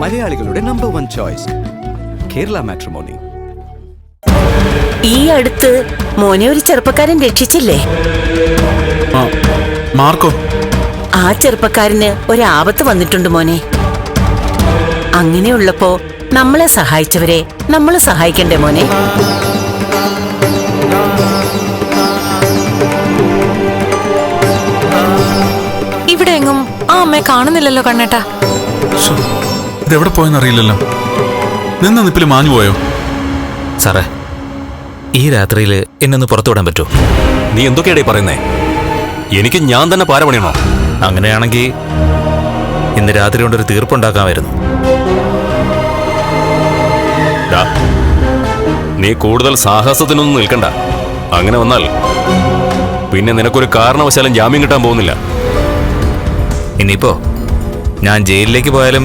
മലയാളികളുടെ number one choice Kerala matrimony ഈ അടുത്ത് മോനെ ഒരു ചെറുപ്പക്കാരൻ രക്ഷിച്ചില്ലേ? ആ മാർക്കോ. ആ ചെറുപ്പക്കാരന് ഒരാപത്ത് വന്നിട്ടുണ്ട് മോനെ. അങ്ങനെയുള്ളപ്പോ നമ്മളെ സഹായിച്ചവരെ നമ്മൾ സഹായിക്കണ്ടേ മോനെ? ഇവിടെ എങ്ങും ആ അമ്മയെ കാണുന്നില്ലല്ലോ കണ്ണേട്ടാ. ഇതെവിടെ പോയെന്നറിയില്ലല്ലോ നിന്ന് നിപ്പിൽ മാഞ്ഞു പോയോ? സാറേ ഈ രാത്രിയിൽ എന്നൊന്ന് പുറത്തു വിടാൻ പറ്റുമോ നീ എന്തൊക്കെയാടേ പറയുന്നേ? എനിക്ക് ഞാൻ തന്നെ പാര പണിയണോ അങ്ങനെയാണെങ്കിൽ ഇന്ന് രാത്രി കൊണ്ടൊരു തീർപ്പുണ്ടാക്കാമായിരുന്നു. നീ കൂടുതൽ സാഹസത്തിനൊന്നും നിൽക്കണ്ട. അങ്ങനെ വന്നാൽ പിന്നെ നിനക്കൊരു കാരണവശാലും ജാമ്യം കിട്ടാൻ പോകുന്നില്ല. ഇനിയിപ്പോ ഞാൻ ജയിലിലേക്ക് പോയാലും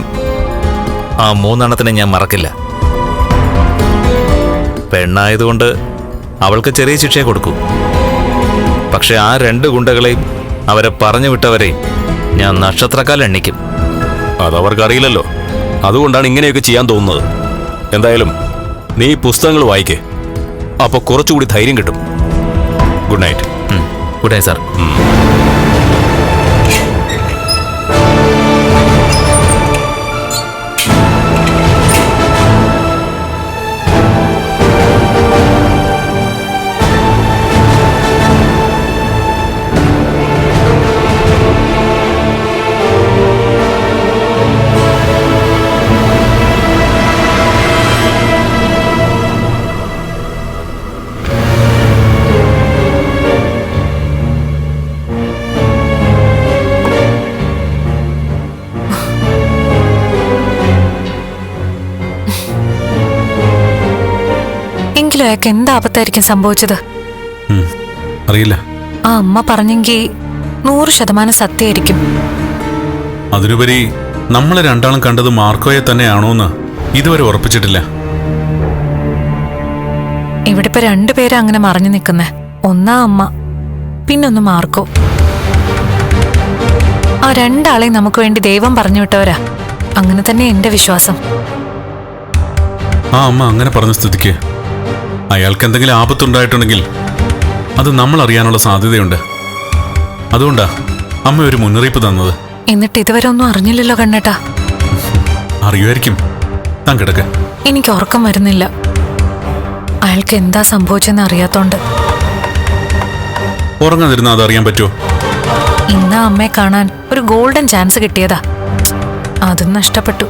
ആ മൂന്നെണ്ണത്തിനെ ഞാൻ മറക്കില്ല. പെണ്ണായതുകൊണ്ട് അവൾക്ക് ചെറിയ ശിക്ഷയെ കൊടുക്കൂ. പക്ഷെ ആ രണ്ട് ഗുണ്ടകളെയും അവരെ പറഞ്ഞു വിട്ടവരെയും ഞാൻ നക്ഷത്രക്കാൽ എണ്ണിക്കും. അതവർക്കറിയില്ലല്ലോ. അതുകൊണ്ടാണ് ഇങ്ങനെയൊക്കെ ചെയ്യാൻ തോന്നുന്നത്. എന്തായാലും നീ പുസ്തകങ്ങൾ വായിക്കേ. അപ്പോൾ കുറച്ചുകൂടി ധൈര്യം കിട്ടും. Good night. Good night sir. അയാൾക്ക് എന്താപത്തായിരിക്കും സംഭവിച്ചത്? അറിയില്ല. ആ അമ്മ പറഞ്ഞെങ്കിൽ നൂറ് ശതമാനം സത്യമായിരിക്കും. അതിനുപരി നമ്മളെ രണ്ടാളും കണ്ടത് മാർക്കോയെ തന്നെയാണോന്ന് ഇതുവരെ ഉറപ്പിച്ചിട്ടില്ല. ഇവിടെ ഇപ്പൊ രണ്ടുപേരും അങ്ങനെ മറഞ്ഞു നിൽക്കുന്നേ ഒന്നാ അമ്മ പിന്നൊന്ന് മാർക്കോ. ആ രണ്ടാളെയും നമുക്ക് വേണ്ടി ദൈവം പറഞ്ഞു വിട്ടവരാ. അങ്ങനെ തന്നെ എന്റെ വിശ്വാസം. ആ അമ്മ അങ്ങനെ പറഞ്ഞ സ്ഥിതിക്ക് അയാൾക്ക് എന്തെങ്കിലും ആപത്തുണ്ടായിട്ടുണ്ടെങ്കിൽ അത് നമ്മൾ അറിയാനുള്ള സാധ്യതയുണ്ട്. അതുകൊണ്ടാ അമ്മ ഒരു മുന്നറിയിപ്പ് തന്നത്. എന്നിട്ട് ഇതുവരെ ഒന്നും അറിഞ്ഞില്ലല്ലോ കണ്ണേട്ടാ. അറിയുമായിരിക്കും. താൻ കിടക്ക. എനിക്ക് ഉറക്കം വരുന്നില്ല. അയാൾക്ക് എന്താ സംഭവിച്ചെന്ന് അറിയാത്തോണ്ട്. ഉറങ്ങാതിരുന്ന അത് അറിയാൻ പറ്റുമോ ഇന്ന് അമ്മയെ കാണാൻ ഒരു ഗോൾഡൻ ചാൻസ് കിട്ടിയതാ. അതും നഷ്ടപ്പെട്ടു.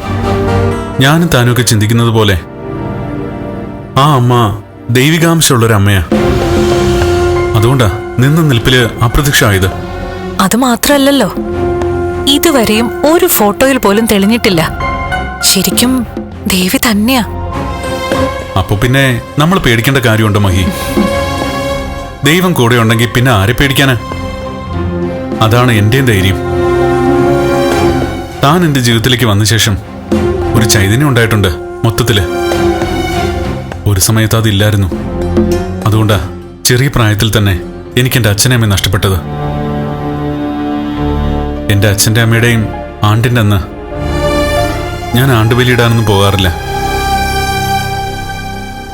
ഞാനും താനൊക്കെ ചിന്തിക്കുന്നത് പോലെ ആ അമ്മ ദൈവികാംശമുള്ളൊരു അമ്മയാ അതുകൊണ്ടാ നിന്ന നിൽപ്പിൽ അപ്രത്യക്ഷമായത്. അത് മാത്രല്ലല്ലോ. ഇതുവരെയും ഒരു ഫോട്ടോയിൽ പോലും തെളിഞ്ഞിട്ടില്ല. ശരിക്കും ദേവി തന്നെയാ. അപ്പൊ പിന്നെ നമ്മൾ പേടിക്കേണ്ട കാര്യമുണ്ടോ മഹി? ദൈവം കൂടെ ഉണ്ടെങ്കിൽ പിന്നെ ആരെ പേടിക്കാനാ? അതാണ് എന്റെയും ധൈര്യം. താൻ എന്റെ ജീവിതത്തിലേക്ക് വന്ന ശേഷം ഒരു ചൈതന്യം ഉണ്ടായിട്ടുണ്ട് മൊത്തത്തിൽ. സമയത്ത് അതില്ലായിരുന്നു. അതുകൊണ്ടാ ചെറിയ പ്രായത്തിൽ തന്നെ എനിക്ക് എന്റെ അച്ഛനെ അമ്മയെ നഷ്ടപ്പെട്ടത്. എന്റെ അച്ഛന്റെ അമ്മയുടെയും ആണ്ടിന്റെ അന്ന് ഞാൻ ആണ്ടുബലിയിടാനൊന്നും പോകാറില്ല.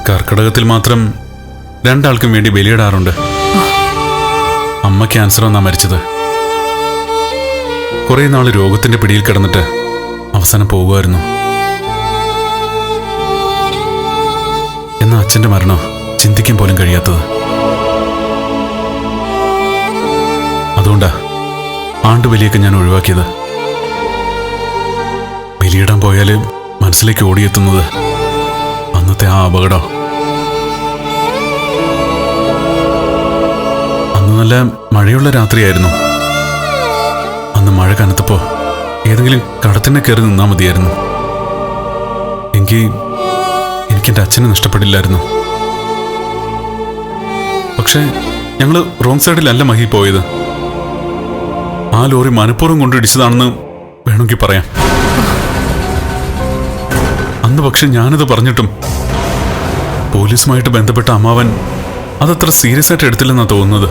കർക്കിടകത്തിൽ മാത്രം രണ്ടാൾക്കും വേണ്ടി ബലിയിടാറുണ്ട്. അമ്മ ക്യാൻസർ വന്നാ മരിച്ചത്. കുറേ നാൾ രോഗത്തിന്റെ പിടിയിൽ കിടന്നിട്ട് അവസാനം പോകുമായിരുന്നു. എന്നാ അച്ഛന്റെ മരണം ചിന്തിക്കാൻ പോലും കഴിയാത്തത്. അതുകൊണ്ടാ ആണ്ടുബലിയൊക്കെ ഞാൻ ഒഴിവാക്കിയത്. ബലിയിടാൻ പോയാൽ മനസ്സിലേക്ക് ഓടിയെത്തുന്നത് അന്നത്തെ ആ അപകടം? അന്ന് നല്ല മഴയുള്ള രാത്രിയായിരുന്നു. അന്ന് മഴ കനത്തപ്പോ ഏതെങ്കിലും കടത്തിനെ കയറി നിന്നാൽ മതിയായിരുന്നു. എങ്കിൽ എന്റെ അച്ഛനെ നഷ്ടപ്പെടില്ലായിരുന്നു. പക്ഷേ ഞങ്ങൾ റോങ് സൈഡിലല്ല മഹി പോയത്. ആ ലോറി മനഃപൂർവം കൊണ്ടിടിച്ചതാണെന്ന് വേണമെങ്കിൽ പറയാം. അന്ന് പക്ഷെ ഞാനത് പറഞ്ഞിട്ടും പോലീസുമായിട്ട് ബന്ധപ്പെട്ട അമ്മാവൻ അതത്ര സീരിയസ് ആയിട്ട് എടുത്തില്ലെന്നാണ് തോന്നുന്നത്.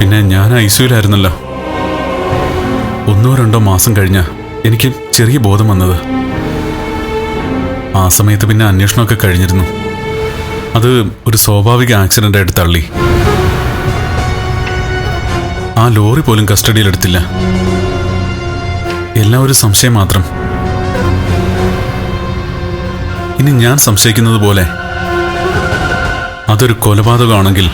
പിന്നെ ഞാൻ ഐ സിയുലായിരുന്നല്ലോ ഒന്നോ രണ്ടോ മാസം കഴിഞ്ഞ എനിക്ക് ചെറിയ ബോധം വന്നത്. ആ സമയത്ത് പിന്നെ അന്വേഷണമൊക്കെ കഴിഞ്ഞിരുന്നു. അത് ഒരു സ്വാഭാവിക ആക്സിഡന്റ് ആയിട്ട് തള്ളി. ആ ലോറി പോലും കസ്റ്റഡിയിലെടുത്തില്ല എല്ലാം ഒരു സംശയം മാത്രം. ഇനി ഞാൻ സംശയിക്കുന്നത് പോലെ അതൊരു കൊലപാതകമാണെങ്കിൽ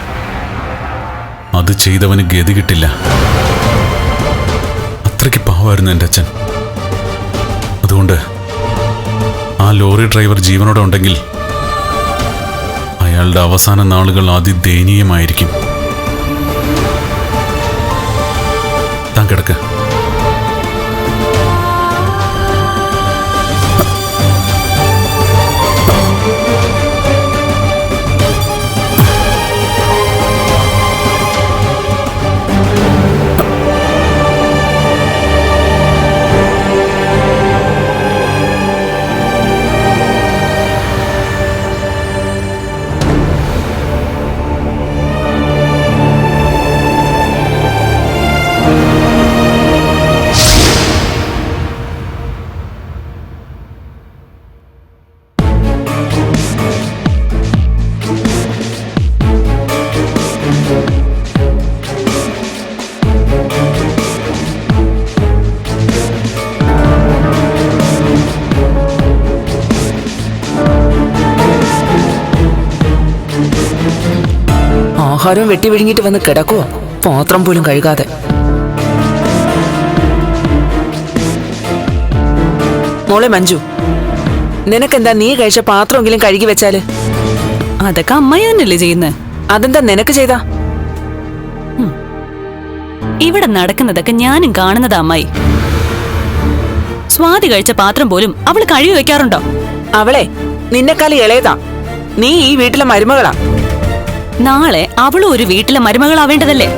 അത് ചെയ്തവന് ഗതി കിട്ടില്ല. അത്രയ്ക്ക് പാവമായിരുന്നു എന്റെ അച്ഛൻ. അതുകൊണ്ട് ലോറി ഡ്രൈവർ ജീവനോടെ ഉണ്ടെങ്കിൽ അയാളുടെ അവസാന നാളുകൾ അതിദയനീയമായിരിക്കും. താൻ കിടക്ക്. ആഹാരം വെട്ടി വിഴുങ്ങിട്ട് വന്ന് കിടക്കുവോ പാത്രം പോലും കഴുകാതെ. മോളെ മഞ്ജു നിനക്കെന്താ നീ കഴിച്ച പാത്രമെങ്കിലും കഴുകി വെച്ചാൽ? അതൊക്കെ അമ്മയാനല്ലേ തന്നെയല്ലേ ചെയ്യുന്നത് അതെന്താ നിനക്ക് ചെയ്താ? ഇവിടെ നടക്കുന്നതൊക്കെ ഞാനും കാണുന്നത് അമ്മായി. സ്വാതി കഴിച്ച പാത്രം പോലും അവൾ കഴുകി വെക്കാറുണ്ടോ? അവളെ നിന്നെക്കാൾ ഇളയതാ. നീ ഈ വീട്ടിലെ മരുമകളാ. നാളെ അവളും ഒരു വീട്ടിലെ മരുമകളാവേണ്ടതല്ലേ?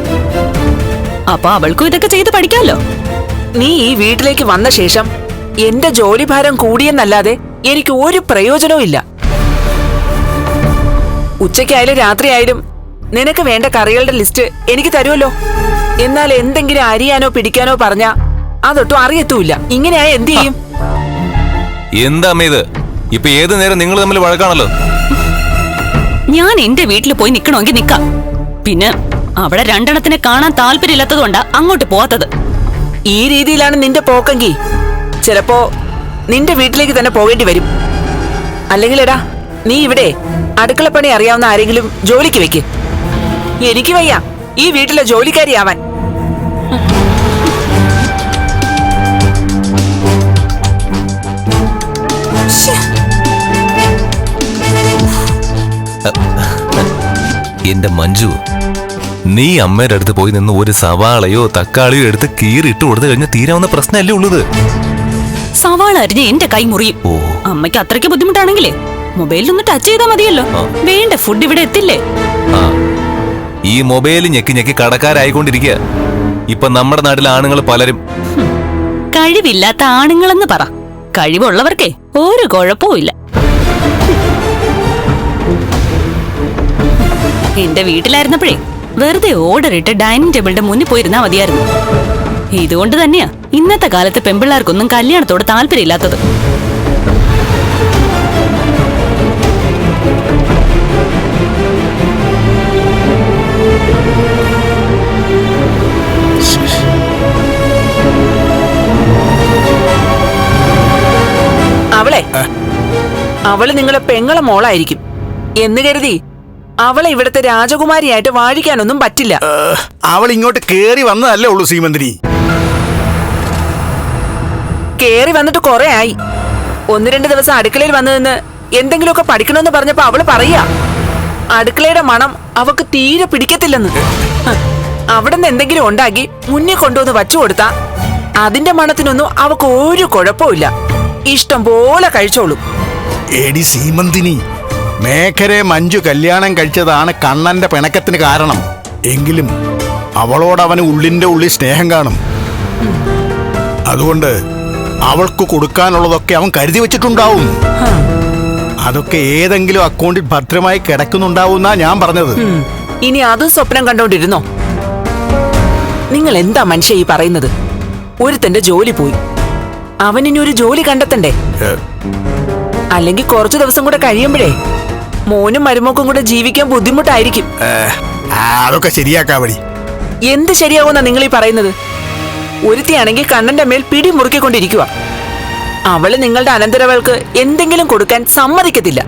അപ്പൊ അവൾക്കും ഇതൊക്കെ ചെയ്ത് പഠിക്കാമല്ലോ നീ ഈ വീട്ടിലേക്ക് വന്ന ശേഷം എന്റെ ജോലിഭാരം കൂടിയെന്നല്ലാതെ എനിക്ക് ഒരു പ്രയോജനവും ഇല്ല. ഉച്ചയ്ക്കായാലും രാത്രിയായാലും നിനക്ക് വേണ്ട കറികളുടെ ലിസ്റ്റ് എനിക്ക് തരുമല്ലോ. എന്നാൽ എന്തെങ്കിലും അരിയാനോ പിടിക്കാനോ പറഞ്ഞ അതൊട്ടും അറിയത്തുമില്ല. ഇങ്ങനെയായ എന്ത് ചെയ്യും? എന്താ ഇത്? ഇപ്പൊ ഏത് നേരം നിങ്ങൾ തമ്മിൽ വഴക്കാണല്ലോ? ഞാൻ എന്റെ വീട്ടിൽ പോയി നിക്കണമെങ്കിൽ നിക്കാം. പിന്നെ അവിടെ രണ്ടെണ്ണത്തിനെ കാണാൻ താല്പര്യമില്ലാത്തതുകൊണ്ടാ അങ്ങോട്ട് പോവാത്തത്. ഈ രീതിയിലാണ് നിന്റെ പോക്കെങ്കിൽ ചിലപ്പോ നിന്റെ വീട്ടിലേക്ക് തന്നെ പോകേണ്ടി വരും. അല്ലെങ്കിൽ എടാ നീ ഇവിടെ അടുക്കള പണി അറിയാവുന്ന ആരെങ്കിലും ജോലിക്ക് വെക്ക്. എനിക്ക് വയ്യ ഈ വീട്ടിലെ ജോലിക്കാരിയാവാൻ. എന്റെ മഞ്ജു നീ അമ്മയുടെ അടുത്ത് പോയി നിന്ന് ഒരു സവാളയോ തക്കാളിയോ എടുത്ത് കീറിട്ട് കൊടുത്തു കഴിഞ്ഞാൽ തീരാവുന്ന പ്രശ്നമല്ലേ ഉള്ളത്? സവാള അരിഞ്ഞ് എന്റെ കൈ മുറിയും. ഓ. അമ്മയ്ക്ക് അത്രയ്ക്ക് ബുദ്ധിമുട്ടാണെങ്കിലേ മൊബൈലിൽ ഒന്ന് ടച്ച് ചെയ്താൽ മതിയല്ലോ. വേണ്ട ഫുഡ് ഇവിടെ എത്തില്ലേ? ഈ മൊബൈൽ ഞെക്കി ഞെക്കി കടക്കാരായിക്കൊണ്ടിരിക്കുക ഇപ്പൊ നമ്മുടെ നാട്ടിലെ ആണുങ്ങൾ പലരും. കഴിവില്ലാത്ത ആണുങ്ങളെന്ന് പറ. കഴിവുള്ളവർക്കേ ഒരു കുഴപ്പവും ഇല്ല എന്റെ വീട്ടിലായിരുന്നപ്പോഴേ വെറുതെ ഓർഡർ ഇട്ട് ഡൈനിങ് ടേബിളിന്റെ മുന്നിൽ പോയിരുന്നാ മതിയായിരുന്നു. ഇതുകൊണ്ട് തന്നെയാ ഇന്നത്തെ കാലത്ത് പെമ്പിള്ളാർക്കൊന്നും കല്യാണത്തോട് താല്പര്യമില്ലാത്തത്. അവളെ. അവൾ നിങ്ങളെ പെങ്ങളെ മോളായിരിക്കും. എന്ന് കരുതി അവളെ ഇവിടുത്തെ രാജകുമാരിയായിട്ട് വാഴിക്കാനൊന്നും പറ്റില്ല. അവൾ ഇങ്ങോട്ട് കേറി വന്നതല്ലേ ഉള്ളൂ സീമന്തിനി കേറി വന്നിട്ട് കുറെ ആയി. ഒന്ന് രണ്ട് ദിവസം അടുക്കളയിൽ വന്നു നിന്ന് എന്തെങ്കിലുമൊക്കെ പഠിക്കണമെന്ന് പറഞ്ഞപ്പോ അവൾ പറയാ അടുക്കളയുടെ മണം അവക്ക് തീരെ പിടിക്കത്തില്ലെന്ന്. അവിടെ നിന്ന് എന്തെങ്കിലും ഉണ്ടാക്കി മുന്നേ കൊണ്ടുവന്ന് വച്ചു കൊടുത്താ അതിന്റെ മണത്തിനൊന്നും അവക്ക് ഒരു കുഴപ്പമില്ല ഇഷ്ടം പോലെ കഴിച്ചോളും. എടി സീമന്തിനി മേഘരെ മഞ്ജു കല്യാണം കഴിച്ചതാണ് കണ്ണന്റെ പിണക്കത്തിന് കാരണം. എങ്കിലും അവളോട് അവന് ഉള്ളിന്റെ ഉള്ളിൽ സ്നേഹം കാണും. അതുകൊണ്ട് അവൾക്ക് കൊടുക്കാനുള്ളതൊക്കെ അവൻ കരുതി വെച്ചിട്ടുണ്ടാവും. അതൊക്കെ ഏതെങ്കിലും അക്കൗണ്ടിൽ ഭദ്രമായി കിടക്കുന്നുണ്ടാവുന്നാ ഞാൻ പറഞ്ഞത്. ഇനി അതും സ്വപ്നം കണ്ടോണ്ടിരുന്നോ? നിങ്ങൾ എന്താ മനുഷ്യ ഈ പറയുന്നത്? ഒരുത്തന്റെ ജോലി പോയി. അവനിനി ഒരു ജോലി കണ്ടെത്തണ്ടേ? അല്ലെങ്കിൽ കുറച്ചു ദിവസം കൂടെ കഴിയുമ്പോഴേ മോനും മരുമോക്കും കൂടെ ജീവിക്കാൻ ബുദ്ധിമുട്ടായിരിക്കും. അതൊക്കെ ശരിയാക്കാ അതൊക്കെ ശരിയാക്കാവടി എന്ത് ശരിയാവുന്ന നിങ്ങൾ ഈ പറയുന്നത്? ഒരുത്തിയാണെങ്കിൽ കണ്ണന്റെ മേൽ പിടി മുറുക്കിക്കൊണ്ടിരിക്കുക അവൾ നിങ്ങളുടെ അനന്തരവൾക്ക് എന്തെങ്കിലും കൊടുക്കാൻ സമ്മതിക്കത്തില്ല.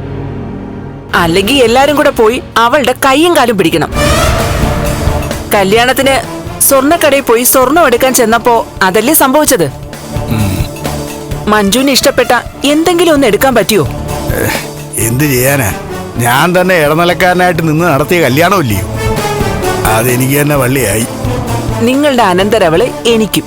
അല്ലെങ്കിൽ എല്ലാരും കൂടെ പോയി അവളുടെ കൈയും കാലും പിടിക്കണം. കല്യാണത്തിന് സ്വർണക്കടയിൽ പോയി സ്വർണം എടുക്കാൻ ചെന്നപ്പോ അതല്ലേ സംഭവിച്ചത്? മഞ്ജുവിന് ഇഷ്ടപ്പെട്ട എന്തെങ്കിലും ഒന്ന് എടുക്കാൻ പറ്റിയോ? എന്ത് ചെയ്യാനാ? ഞാൻ തന്നെ ഇടനിലക്കാരനായിട്ട് നിന്ന് നടത്തിയ കല്യാണമില്ലയോ അതെനിക്ക് തന്നെ വള്ളിയായി. നിങ്ങളുടെ അനന്തരവൾ എനിക്കും.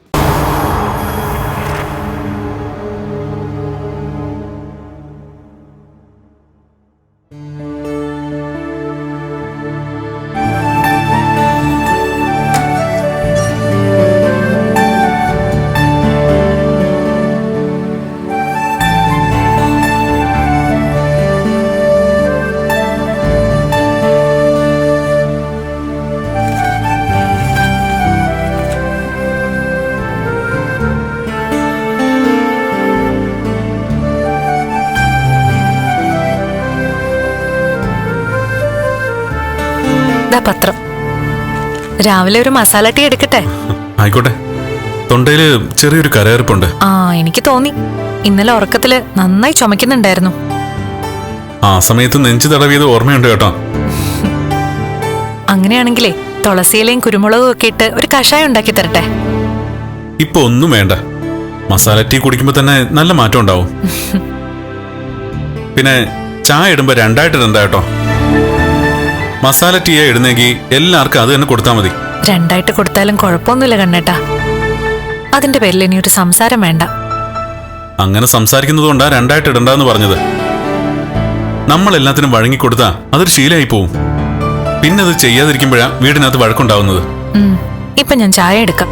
രാവിലെ ഒരു മസാല ടീ എടുക്കട്ടെ? ആയിക്കോട്ടെ. തൊണ്ടയിൽ ചെറിയൊരു കരയറുപ്പുണ്ട് ആ എനിക്ക് തോന്നി. ഇന്നലെ ഉറക്കത്തിൽ നന്നായി ചുമക്കുന്നുണ്ടായിരുന്നു. ആ സമയത്ത് നെഞ്ചു തടവിയത് ഓർമ്മയുണ്ട് കേട്ടോ. അങ്ങനെയാണെങ്കിലേ തുളസിയിലയും കുരുമുളകും ഒക്കെ ഇട്ട് ഒരു കഷായം ഉണ്ടാക്കി തരട്ടെ? ഇപ്പൊ ഒന്നും വേണ്ട. മസാല ടീ കുടിക്കുമ്പോ തന്നെ നല്ല മാറ്റം ഉണ്ടാവും. പിന്നെ ചായ ഇടുമ്പോ രണ്ടായിട്ട് ഇടണ്ട കേട്ടോ? മസാല ടീ ഇടുന്നെങ്കിൽ എല്ലാവർക്കും അത് തന്നെ കൊടുത്താൽ മതി. രണ്ടായിട്ട് കൊടുത്താലും കുഴപ്പമൊന്നുമില്ല കണ്ണേട്ടാ. അതിന്റെ പേരിൽ ഇനി ഒരു സംസാരം വേണ്ട. അങ്ങനെ സംസാരിക്കുന്നത് കൊണ്ടാ രണ്ടായിട്ട് ഇടണ്ടെന്ന് പറഞ്ഞത്. നമ്മൾ എല്ലാത്തിനും വഴങ്ങിക്കൊടുത്താ അതൊരു ശീലമായി പോവും. പിന്നെ അത് ചെയ്യാതിരിക്കുമ്പോഴാ വീടിനകത്ത് വഴക്കുണ്ടാവുന്നത്. ഇപ്പൊ ഞാൻ ചായ എടുക്കാം.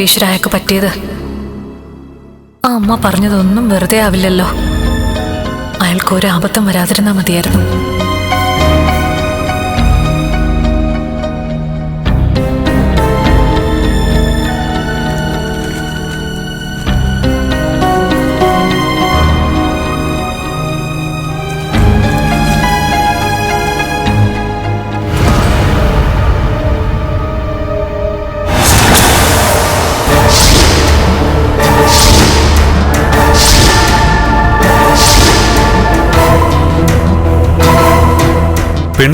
ഈശ്വരായക്ക് പറ്റിയത്? ആ അമ്മ പറഞ്ഞതൊന്നും വെറുതെ ആവില്ലല്ലോ. അയാൾക്ക് ഒരു ആപത്തും വരാതിരുന്നാൽ മതിയായിരുന്നു.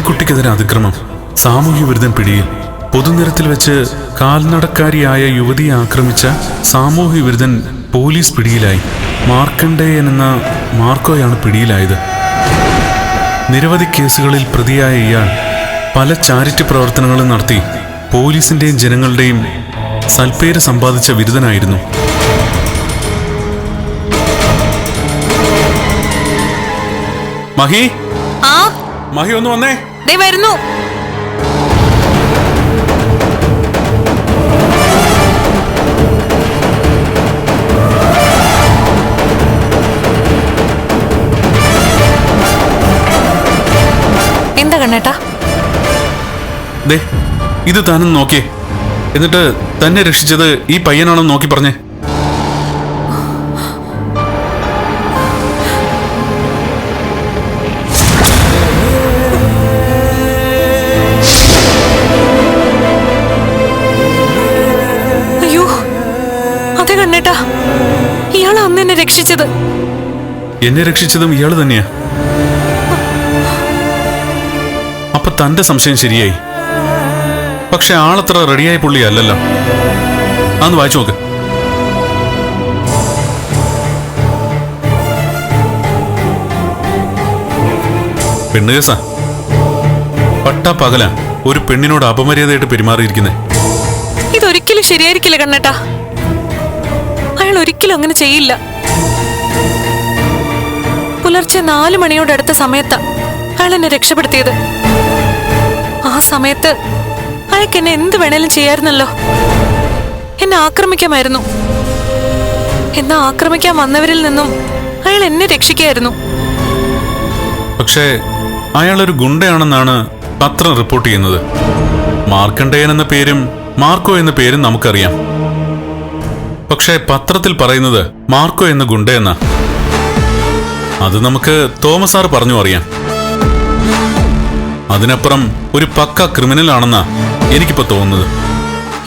പെൺകുട്ടിക്കെതിരെ അതിക്രമം. സാമൂഹ്യ വിരുദ്ധം പിടിയിൽ പൊതുനിരത്തിൽ വെച്ച് കാൽനടക്കാരിയായ യുവതിയെ ആക്രമിച്ച സാമൂഹ്യ വിരുദ്ധൻ പോലീസ് പിടിയിലായി. മാർക്കണ്ടേയൻ എന്ന മാർക്കോയാണ് പിടിയിലായത്. നിരവധി കേസുകളിൽ പ്രതിയായ ഇയാൾ പല ചാരിറ്റി പ്രവർത്തനങ്ങളും നടത്തി പോലീസിന്റെയും ജനങ്ങളുടെയും സൽപ്പേര് സമ്പാദിച്ച വിരുദ്ധനായിരുന്നു. മഹി മഹി ഒന്ന് വന്നേ. ദേ വരുന്നു. എന്താ കണ്ണേട്ടാ? ദേ ഇത് താനും നോക്കിയേ. എന്നിട്ട് തന്നെ രക്ഷിച്ചത് ഈ പയ്യനാണെന്ന് നോക്കി പറഞ്ഞേ. എന്നെ രക്ഷിച്ചതും ഇയാൾ തന്നെയാ. അപ്പൊ തന്റെ സംശയം ശരിയായി. പക്ഷെ ആളത്ര റെഡിയായ പുള്ളി അല്ലല്ലോ. അന്ന് വായിച്ചു നോക്ക്. പെണ്ണ് കേസാ. പട്ടാ പകല ഒരു പെണ്ണിനോട് അപമര്യാദയായിട്ട് പെരുമാറിയിരിക്കുന്നേ. ഇതൊരിക്കലും ശരിയായിരിക്കില്ല കണ്ണേട്ടാ. അയാൾ ഒരിക്കലും അങ്ങനെ ചെയ്യില്ല. പുലർച്ചെ നാലു മണിയോട് അടുത്ത സമയത്താ അയാൾ എന്നെ രക്ഷപ്പെടുത്തിയത്. ആ സമയത്ത് അയാൾക്ക് എന്നെ എന്ത് വേണേലും ചെയ്യായിരുന്നല്ലോ. എന്നെ ആക്രമിക്കാമായിരുന്നു. എന്നാ ആക്രമിക്കാൻ വന്നവരിൽ നിന്നും അയാൾ എന്നെ രക്ഷിക്കായിരുന്നു. പക്ഷേ അയാളൊരു ഗുണ്ടയാണെന്നാണ് പത്രം റിപ്പോർട്ട് ചെയ്യുന്നത്. മാർക്കണ്ടയൻ എന്ന പേരും മാർക്കോ എന്ന പേരും നമുക്കറിയാം. പക്ഷേ പത്രത്തിൽ പറയുന്നത് മാർക്കോ എന്ന ഗുണ്ടയെന്ന. അത് നമുക്ക് തോമസ് സാർ പറഞ്ഞു അറിയാം. അതിനപ്പുറം ഒരു പക്ക ക്രിമിനൽ ആണെന്നാ എനിക്കിപ്പോ തോന്നുന്നത്.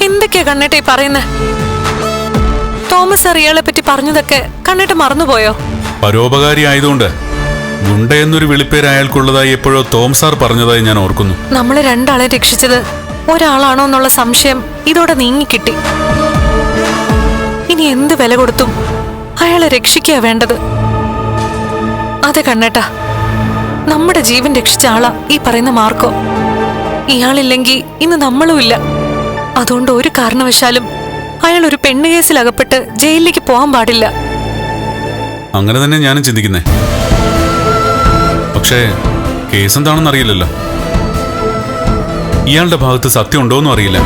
എന്തൊക്കെയാ കണ്ണേട്ട പറയുന്നേ? തോമസ് സാർ ഇയാളെ പറ്റി പറഞ്ഞതൊക്കെ കണ്ണേട്ട മറന്നുപോയോ? പരോപകാരി ആയതുകൊണ്ട് ഗുണ്ട എന്നൊരു വിളിപ്പേര് അയാൾക്കുള്ളതായി എപ്പോഴോ തോമസ് സാർ പറഞ്ഞതായി ഞാൻ ഓർക്കുന്നു. നമ്മളെ രണ്ടാളെ രക്ഷിച്ചത് ഒരാളാണോ എന്നുള്ള സംശയം ഇതോടെ നീങ്ങിക്കിട്ടി. ഇനി എന്ത് വില കൊടുത്തും അയാളെ രക്ഷിക്കുക വേണ്ടത്. അതെ കണ്ണേട്ടാ. നമ്മുടെ ജീവൻ രക്ഷിച്ച ആളാ ഈ പറയുന്ന മാർക്കോ. ഇയാളില്ലെങ്കിൽ ഇന്ന് നമ്മളും ഇല്ല അതുകൊണ്ട് ഒരു കാരണവശാലും അയാൾ ഒരു പെണ്ണ് കേസിൽ അകപ്പെട്ട് ജയിലിലേക്ക് പോകാൻ പാടില്ല. അങ്ങനെ തന്നെ ഞാനും ചിന്തിക്കുന്നേ. പക്ഷേ കേസ് എന്താണെന്ന് അറിയില്ലല്ലോ. ഇയാളുടെ ഭാഗത്ത് സത്യം ഉണ്ടോന്നും അറിയില്ല.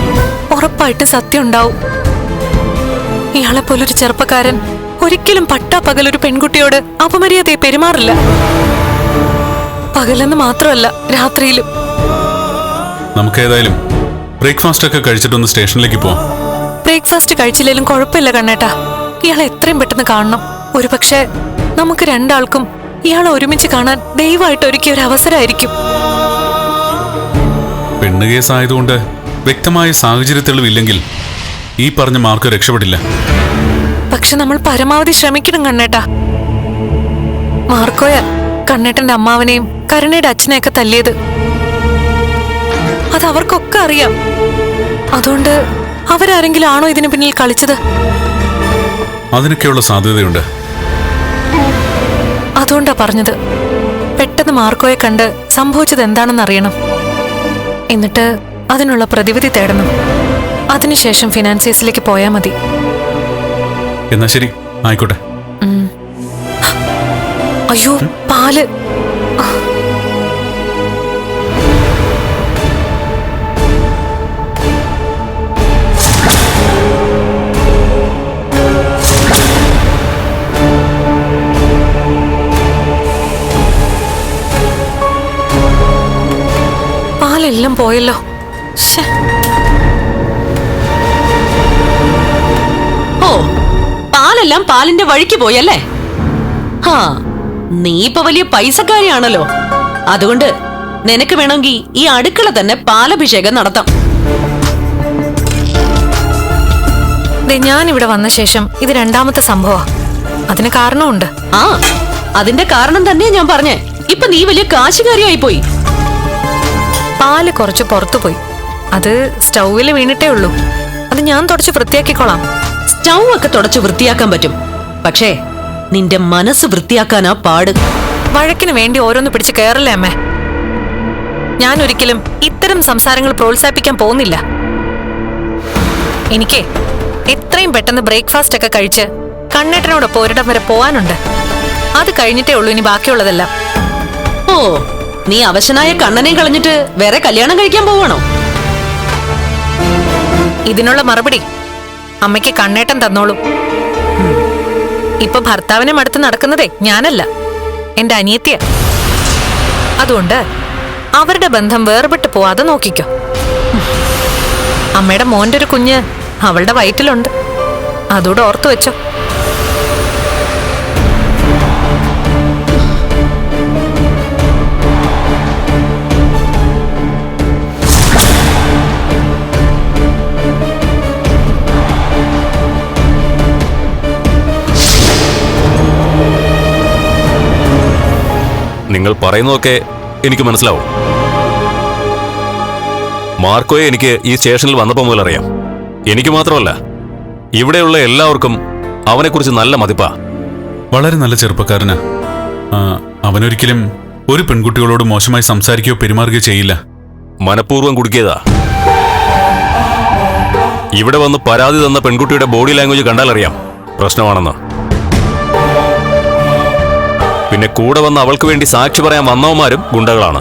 ഉറപ്പായിട്ട് സത്യം ഉണ്ടാവും ഇയാളെ പോലൊരു ചെറുപ്പക്കാരൻ ഒരിക്കലും പട്ടാ പകൽ ഒരു പെൺകുട്ടിയോട് അപമര്യാദയെ പെരുമാറില്ല. പകലെന്ന് മാത്രമല്ല രാത്രിയിലും. നമുക്ക് ഏതായാലും ബ്രേക്ക്ഫാസ്റ്റ് ഒക്കെ കഴിച്ചിട്ടൊന്ന് സ്റ്റേഷനിലേക്ക് പോവാം. ബ്രേക്ക്ഫാസ്റ്റ് കഴിച്ചില്ലെങ്കിലും കുഴപ്പമില്ല കണ്ണേട്ടാ. ഇയാളെ എത്രയും പെട്ടെന്ന് കാണണം. ഒരുപക്ഷെ നമുക്ക് രണ്ടാൾക്കും ഇയാളെ ഒരുമിച്ച് കാണാൻ ദയവായിട്ട് ഒരുക്കിയ ഒരു അവസരമായിരിക്കും. പെണ്ണുകേസായതുകൊണ്ട് കേസ് വ്യക്തമായ സാഹചര്യ തെളിവില്ലെങ്കിൽ ഈ പറഞ്ഞ മാർക്ക് രക്ഷപ്പെടില്ല. പക്ഷെ നമ്മൾ പരമാവധി ശ്രമിക്കണം കണ്ണേട്ടാ. മാർക്കോയ കണ്ണേട്ടന്റെ അമ്മാവനെയും കരുണയുടെ അച്ഛനെയൊക്കെ തല്ലിയത്. അത് അവർക്കൊക്കെ അറിയാം. അതുകൊണ്ട് അവരാരെങ്കിലും ആണോ ഇതിന് പിന്നിൽ കളിച്ചത്? അതിനൊക്കെയുള്ള സാധ്യതയുണ്ട്. അതുകൊണ്ടാ പറഞ്ഞത്. പെട്ടെന്ന് മാർക്കോയെ കണ്ട് സംഭവിച്ചത് എന്താണെന്ന് അറിയണം. എന്നിട്ട് അതിനുള്ള പ്രതിവിധി തേടണം. അതിനുശേഷം ഫിനാൻസിയസിലേക്ക് പോയാൽ മതി. എന്നാ ശരി. ആയിക്കോട്ടെ. അയ്യോ പാൽ. പാലെല്ലാം പോയല്ലോ. ശ്ശെ. പാലെല്ലാം പാലിന്റെ വഴിക്ക് പോയല്ലേ? ഹാ നീ ഇപ്പൊ വലിയ പൈസക്കാരിയാണല്ലോ. അതുകൊണ്ട് നിനക്ക് വേണമെങ്കിൽ ഈ അടുക്കള തന്നെ പാലഭിഷേകം നടത്താം. ഞാൻ ഇവിടെ വന്ന ശേഷം ഇത് രണ്ടാമത്തെ സംഭവം. അതിന് കാരണമുണ്ട്. ആ അതിന്റെ കാരണം തന്നെയാ ഞാൻ പറഞ്ഞേ. ഇപ്പൊ നീ വലിയ കാശുകാരിയായി പോയി പാൽ കുറച്ച് പുറത്തു പോയി അത് സ്റ്റൗവിൽ വീണിട്ടേ ഉള്ളൂ. അത് ഞാൻ തുടച്ച് വൃത്തിയാക്കിക്കോളാം. സ്റ്റൗ ഒക്കെ തുടച്ച് വൃത്തിയാക്കാൻ പറ്റും. പക്ഷേ നിന്റെ മനസ്സ് വൃത്തിയാക്കാനാ പാട്. വഴക്കിന് വേണ്ടി ഓരോന്ന് പിടിച്ച് കയറില്ലേ അമ്മേ? ഞാൻ ഒരിക്കലും ഇത്തരം സംസാരങ്ങൾ പ്രോത്സാഹിപ്പിക്കാൻ പോകുന്നില്ല. എനിക്ക് എത്രയും പെട്ടെന്ന് ബ്രേക്ക്ഫാസ്റ്റ് ഒക്കെ കഴിച്ച് കണ്ണേട്ടനോടൊപ്പം ഒരിടം വരെ പോവാനുണ്ട്. അത് കഴിഞ്ഞിട്ടേ ഉള്ളൂ ഇനി ബാക്കിയുള്ളതെല്ലാം. ഓ നീ അവശനായ കണ്ണനെ കളഞ്ഞിട്ട് വേറെ കല്യാണം കഴിക്കാൻ പോവാണോ? ഇതിനുള്ള മറുപടി അമ്മയ്ക്ക് കണ്ണേട്ടം തന്നോളും. ഇപ്പൊ ഭർത്താവിനെ മടുത്ത് നടക്കുന്നതേ ഞാനല്ല. എന്റെ അനിയത്തിയ. അതുകൊണ്ട് അവരുടെ ബന്ധം വേർപെട്ട് പോവാതെ നോക്കിക്കോ. അമ്മയുടെ മോന്റെ ഒരു കുഞ്ഞ് അവളുടെ വയറ്റിലുണ്ട്. അതോടെ ഓർത്തു വെച്ചോ. നിങ്ങൾ പറയുന്നതൊക്കെ എനിക്ക് മനസ്സിലാവും. മാർക്കോയെ എനിക്ക് ഈ സ്റ്റേഷനിൽ വന്നപ്പോൾ മുതൽ അറിയാം. എനിക്ക് മാത്രമല്ല ഇവിടെയുള്ള എല്ലാവർക്കും അവനെക്കുറിച്ച് നല്ല മതിപ്പാ. വളരെ നല്ല ചെറുപ്പക്കാരനാ. അവനൊരിക്കലും ഒരു പെൺകുട്ടികളോട് മോശമായി സംസാരിക്കുകയോ പെരുമാറുകയോ ചെയ്യില്ല. മനഃപൂർവം കുടുക്കിയതാ. ഇവിടെ വന്ന് പരാതി തന്ന പെൺകുട്ടിയുടെ ബോഡി ലാംഗ്വേജ് കണ്ടാലറിയാം. പ്രശ്നമാണെന്ന്. പിന്നെ കൂടെ വന്ന് അവൾക്ക് വേണ്ടി സാക്ഷി പറയാൻ വന്നവന്മാരും ഗുണ്ടകളാണ്.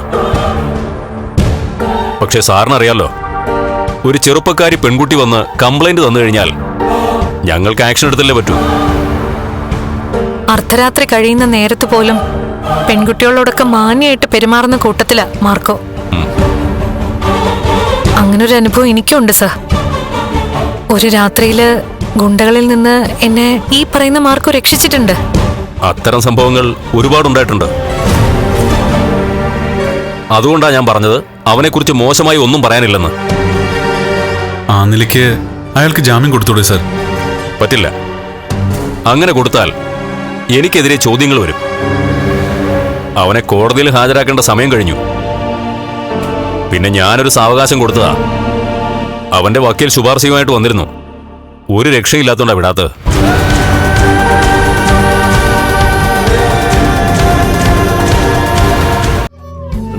പക്ഷെ സാറിനറിയാലോ ഒരു ചെറുപ്പക്കാരി പെൺകുട്ടി വന്ന് കംപ്ലൈന്റ് തന്നു കഴിഞ്ഞാൽ ഞങ്ങൾക്ക് ആക്ഷൻ എടുത്തല്ലേ പറ്റൂ? അർദ്ധരാത്രി കഴിയുന്ന നേരത്ത് പോലും പെൺകുട്ടികളോടൊക്കെ മാന്യമായിട്ട് പെരുമാറുന്ന കൂട്ടത്തിലാ മാർക്കോ. അങ്ങനൊരു അനുഭവം എനിക്കുണ്ട് സർ. ഒരു രാത്രിയിൽ ഗുണ്ടകളിൽ നിന്ന് എന്നെ ഈ പറയുന്ന മാർക്കോ രക്ഷിച്ചിട്ടുണ്ട്. അത്തരം സംഭവങ്ങൾ ഒരുപാടുണ്ടായിട്ടുണ്ട്. അതുകൊണ്ടാണ് ഞാൻ പറഞ്ഞത് അവനെക്കുറിച്ച് മോശമായി ഒന്നും പറയാനില്ലെന്ന്. ആ നിലയ്ക്ക് അയാൾക്ക് ജാമ്യം കൊടുത്തൂടെ സർ? പറ്റില്ല. അങ്ങനെ കൊടുത്താൽ എനിക്കെതിരെ ചോദ്യങ്ങൾ വരും. അവനെ കോടതിയിൽ ഹാജരാക്കേണ്ട സമയം കഴിഞ്ഞു. പിന്നെ ഞാനൊരു സാവകാശം കൊടുത്തതാ. അവന്റെ വക്കീൽ ശുപാർശയുമായിട്ട് വന്നിരുന്നു. ഒരു രക്ഷയില്ലാത്തോണ്ടാ വിടാത്തത്.